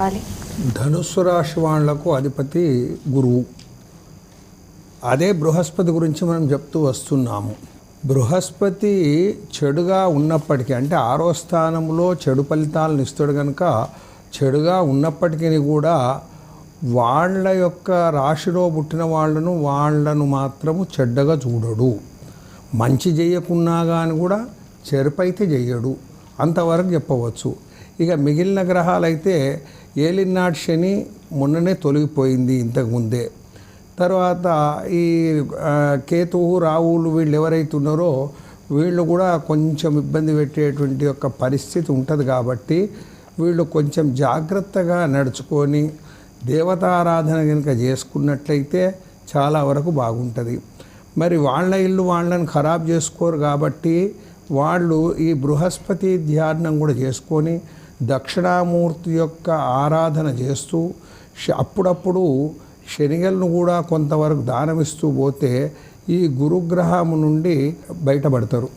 చెప్పాలి. ధనుస్సు రాశి వాళ్ళకు అధిపతి గురువు. అదే బృహస్పతి గురించి మనం చెప్తూ వస్తున్నాము. బృహస్పతి చెడుగా ఉన్నప్పటికీ అంటే ఆరో స్థానంలో చెడు ఫలితాలను ఇస్తాడు కనుక చెడుగా ఉన్నప్పటికీ కూడా వాళ్ళ యొక్క రాశిలో పుట్టిన వాళ్ళను వాళ్ళను మాత్రము చెడ్డగా చూడడు. మంచి చేయకున్నా కానీ కూడా చెరుపైతే చెయ్యడు అంతవరకు చెప్పవచ్చు. ఇక మిగిలిన గ్రహాలైతే ఏలినాటి శని మొన్ననే తొలగిపోయింది ఇంతకుముందే తర్వాత ఈ కేతువు రావులు వీళ్ళు ఎవరైతే ఉన్నారో వీళ్ళు కూడా కొంచెం ఇబ్బంది పెట్టేటువంటి యొక్క పరిస్థితి ఉంటుంది కాబట్టి వీళ్ళు కొంచెం జాగ్రత్తగా నడుచుకొని దేవతారాధన కనుక చేసుకున్నట్లయితే చాలా వరకు బాగుంటుంది. మరి వాళ్ళ ఇల్లు వాళ్ళని ఖరాబ్ చేసుకోరు కాబట్టి వాళ్ళు ఈ బృహస్పతి ధ్యానం కూడా చేసుకొని దక్షిణామూర్తి యొక్క ఆరాధన చేస్తూ అప్పుడప్పుడు శనిగలను కూడా కొంతవరకు దానమిస్తూ పోతే ఈ గురుగ్రహము నుండి బయటపడతారు.